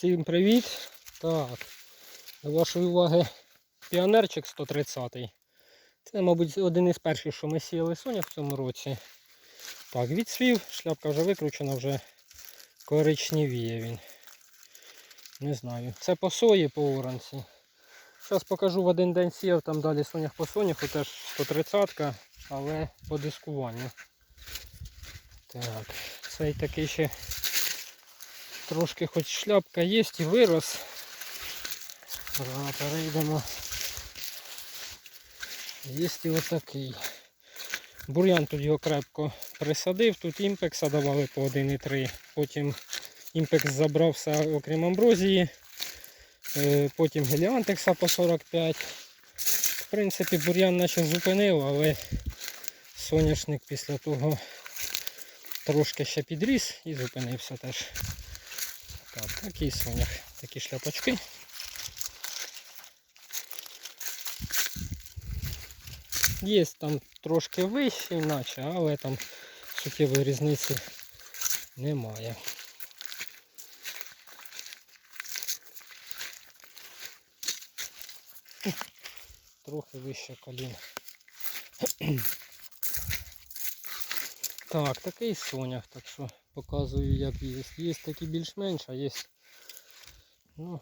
Всім привіт! Так, до вашої уваги піонерчик 130 Це, мабуть, один із перших, що ми сіяли соня в цьому році. Так, відсвів, шляпка вже викручена, вже коричневіє він. Не знаю. Це по сої, по оранці. Зараз покажу в один день сіяв, там далі сонях по соняху, теж 130 але по дискуванню. Так, цей такий ще трошки хоч шляпка є і вирос. Перейдемо. Є і отакий. Бур'ян тут його крепко присадив, тут імпекса давали по 1,3. Потім імпекс забрав все окрім амброзії. Е, Потім геліантекса по 45. В принципі, бур'ян наче зупинив, але соняшник після того трошки ще підріс і зупинився теж. Так, такий сонях, такі шляпочки. Є там трошки вище, наче, але там суттєвої різниці немає. Трохи вище колін. Так, такий сонях, так що показую як є. Є такі більш-менш, а є ну,